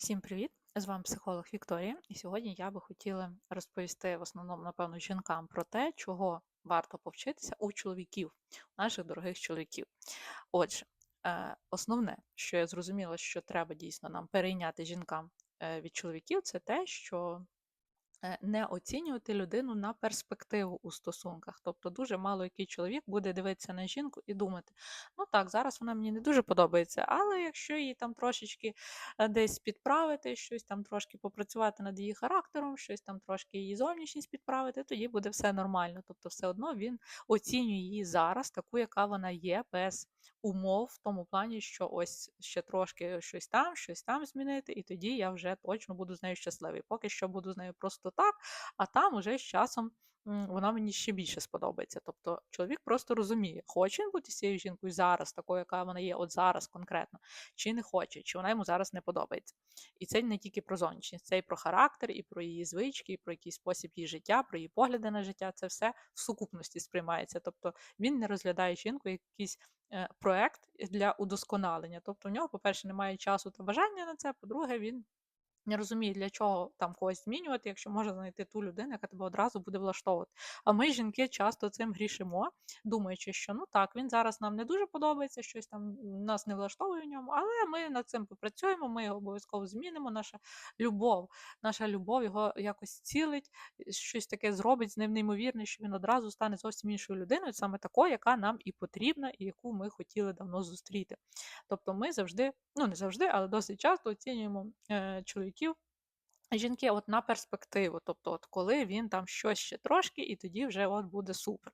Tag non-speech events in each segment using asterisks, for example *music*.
Всім привіт! З вами психолог Вікторія, і сьогодні я би хотіла розповісти в основному, напевно, жінкам про те, чого варто повчитися у чоловіків, у наших дорогих чоловіків. Отже, е, основне, що я зрозуміла, що треба дійсно нам перейняти жінкам е, від чоловіків, це те, що не оцінювати людину на перспективу у стосунках. Тобто дуже мало який чоловік буде дивитися на жінку і думати: ну так, зараз вона мені не дуже подобається, але якщо її там трошечки е, десь підправити, щось там трошки попрацювати над її характером, щось там трошки її зовнішність підправити, тоді буде все нормально. Тобто, все одно він оцінює її зараз, таку, яка вона є, без умов в тому плані, що ось ще трошки щось там, щось там змінити, і тоді я вже точно буду з нею щасливий. Поки що буду з нею просто так, а там уже з часом вона мені ще більше сподобається. Тобто чоловік просто розуміє, хоче він бути з цією жінкою зараз, такою, яка вона є, от зараз конкретно, чи не хоче, чи вона йому зараз не подобається. І це не тільки про зовнішність, це і про характер, і про її звички, і про якийсь спосіб її життя, про її погляди на життя. Це все в сукупності сприймається. Тобто він не розглядає жінку як якийсь е, проект для удосконалення. Тобто, в нього, по-перше, немає часу та бажання на це. По-друге, він не розуміє, для чого там когось змінювати, якщо можна знайти ту людину, яка тебе одразу буде влаштовувати. А ми, жінки, часто цим грішимо, думаючи, що ну так, він зараз нам не дуже подобається, щось там нас не влаштовує в ньому, але ми над цим попрацюємо, ми його обов'язково змінимо. Наша любов, наша любов його якось цілить, щось таке зробить з ним неймовірне, що він одразу стане зовсім іншою людиною, саме такою, яка нам і потрібна, і яку ми хотіли давно зустріти. Тобто ми завжди, ну не завжди, але досить часто оцінюємо е, чоловіків чоловіків. Жінки от на перспективу, тобто, от коли він там щось ще трошки, і тоді вже от буде супер.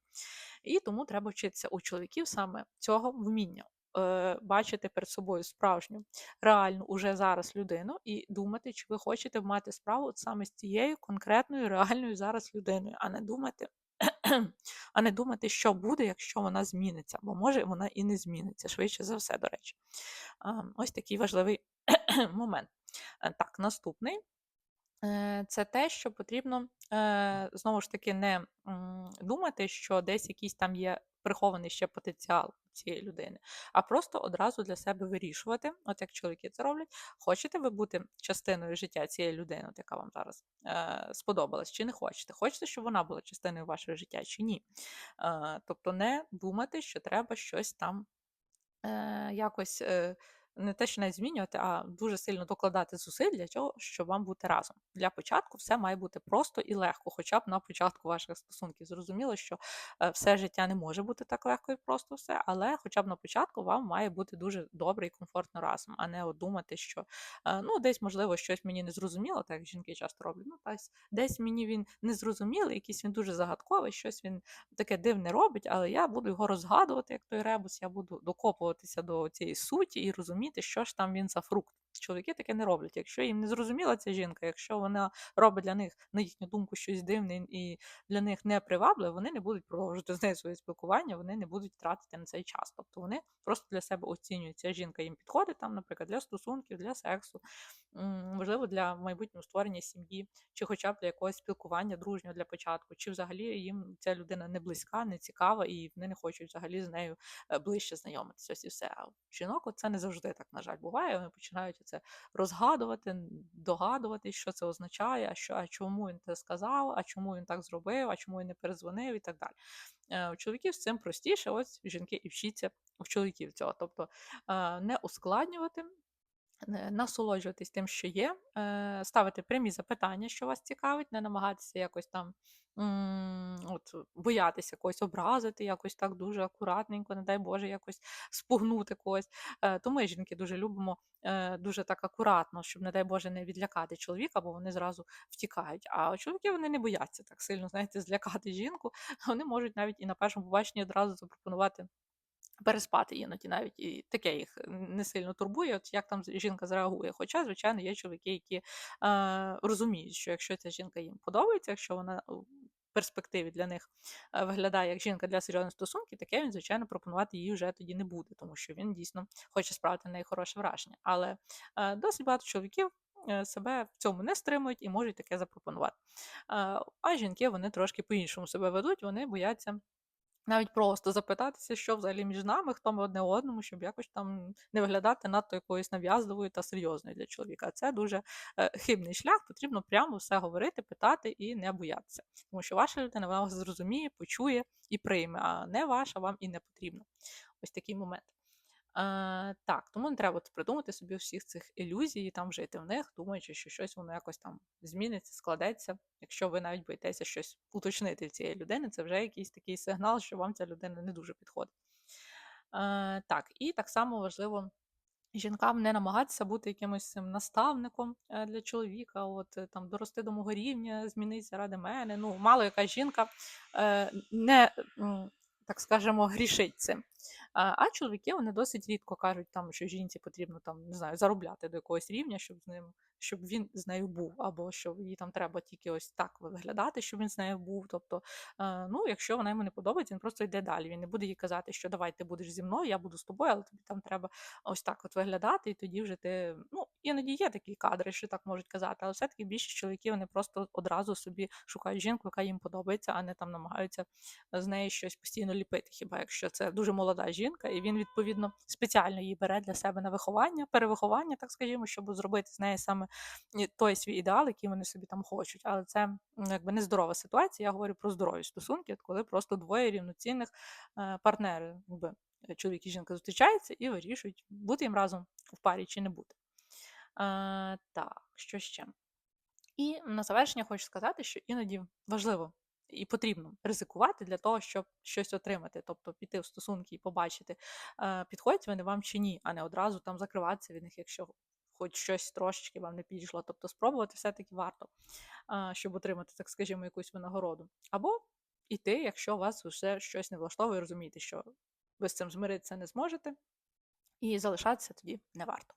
І тому треба вчитися у чоловіків саме цього вміння. Е, бачити перед собою справжню, реальну уже зараз людину і думати, чи ви хочете мати справу от саме з цією конкретною реальною зараз людиною, а не думати, *clears throat* а не думати, що буде, якщо вона зміниться, бо може вона і не зміниться, швидше за все, до речі. Ось такий важливий *clears throat* момент. Е, так, наступний е, це те, що потрібно е, знову ж таки не думати, що десь якийсь там є прихований ще потенціал цієї людини, а просто одразу для себе вирішувати, от як чоловіки це роблять, хочете ви бути частиною життя цієї людини, от яка вам зараз сподобалась, чи не хочете? Хочете, щоб вона була частиною вашого життя, чи ні? Тобто не думати, що треба щось там якось. Не те, що навіть змінювати, а дуже сильно докладати зусиль для того, щоб вам бути разом. Для початку все має бути просто і легко, хоча б на початку ваших стосунків. Зрозуміло, що е, все життя не може бути так легко і просто все, але хоча б на початку вам має бути дуже добре і комфортно разом, а не от думати, що е, ну десь, можливо, щось мені не зрозуміло, так як жінки часто роблять. Ну, десь, десь мені він не зрозумілий, якийсь він дуже загадковий, щось він таке дивне робить, але я буду його розгадувати, як той ребус, я буду докопуватися до цієї суті і розуміти розуміти, що ж там він за фрукт. Чоловіки таке не роблять. Якщо їм не зрозуміла ця жінка, якщо вона робить для них, на їхню думку, щось дивне і для них не привабливе, вони не будуть продовжувати з нею своє спілкування, вони не будуть тратити на цей час. Тобто вони просто для себе оцінюють, ця жінка їм підходить там, наприклад, для стосунків, для сексу, можливо, для майбутнього створення сім'ї, чи хоча б для якогось спілкування дружнього для початку, чи взагалі їм ця людина не близька, не цікава, і вони не хочуть взагалі з нею е, ближче знайомитися. Ось і все. А жінок це не завжди так, на жаль, буває. Вони починають це розгадувати, догадувати, що це означає, а що, а чому він це сказав, а чому він так зробив, а чому він не перезвонив і так далі. Е, у чоловіків з цим простіше, ось жінки і вчаться у чоловіків цього. Тобто е, не ускладнювати. Насолоджуватись тим, що є, е, ставити прямі запитання, що вас цікавить, не намагатися якось там от, боятися когось образити, якось так дуже акуратненько, не дай Боже, якось спугнути когось. Е, то ми, жінки, дуже любимо е, дуже так акуратно, щоб, не дай Боже, не відлякати чоловіка, бо вони зразу втікають. А чоловіки вони не бояться так сильно, знаєте, злякати жінку. Вони можуть навіть і на першому побаченні одразу запропонувати. Переспати іноді навіть і таке їх не сильно турбує, от як там жінка зреагує. Хоча, звичайно, є чоловіки, які е, розуміють, що якщо ця жінка їм подобається, якщо вона перспективі для них е, виглядає як жінка для серйозних стосунків, таке він, звичайно, пропонувати їй вже тоді не буде, тому що він дійсно хоче справити на неї хороше враження. Але е, досить багато чоловіків. Е, себе в цьому не стримують і можуть таке запропонувати. А жінки вони трошки по-іншому себе ведуть, вони бояться Навіть просто запитатися, що взагалі між нами, хто ми одне одному, щоб якось там не виглядати надто якоюсь нав'язливою та серйозною для чоловіка. Це дуже е, хибний шлях. Потрібно прямо все говорити, питати і не боятися. Тому що ваша людина вона вас зрозуміє, почує і прийме, а не ваша вам і не потрібно. Ось такий момент. Так, тому не треба придумати собі всіх цих ілюзій і там жити в них, думаючи, що щось воно якось там зміниться, складеться. Якщо ви навіть боїтеся щось уточнити в цієї людини, це вже якийсь такий сигнал, що вам ця людина не дуже підходить. Е, так, і так само важливо. Жінкам не намагатися бути якимось наставником е, для чоловіка, от е, там дорости до мого рівня, змінитися ради мене. Ну, мало яка жінка не так скажемо, грішить цим. А, чоловіки вони досить рідко кажуть, там, що жінці потрібно там, не знаю, заробляти до якогось рівня, щоб з ним, щоб він з нею був, або що їй там треба тільки ось так виглядати, щоб він з нею був. Тобто, е, ну, якщо вона йому не подобається, він просто йде далі. Він не буде їй казати, що давай ти будеш зі мною, я буду з тобою, але тобі там треба ось так от виглядати, і тоді вже ти. Ну, іноді є такі кадри, що так можуть казати, але все-таки більшість чоловіків вони просто одразу собі шукають жінку, яка їм подобається, а не там намагаються з неї щось постійно ліпити. Хіба якщо це дуже молода жінка, і він відповідно спеціально її бере для себе на виховання, перевиховання, так скажімо, щоб зробити з неї саме той свій ідеал, який вони собі там хочуть. Але це якби нездорова ситуація. Я говорю про здорові стосунки, коли просто двоє рівноцінних е, партнерів, якби е, чоловік і жінка зустрічаються і вирішують, бути їм разом в парі чи не бути. Е, так, що ще? І на завершення хочу сказати, що іноді важливо і потрібно ризикувати для того, щоб щось отримати, тобто піти в стосунки і побачити, підходять вони вам чи ні, а не одразу там закриватися від них, якщо хоч щось трошечки вам не підійшло. Тобто спробувати все-таки варто, щоб отримати, так скажімо, якусь винагороду. Або іти, якщо вас вже щось не влаштовує, розумієте, що ви з цим змиритися не зможете, і залишатися тоді не варто.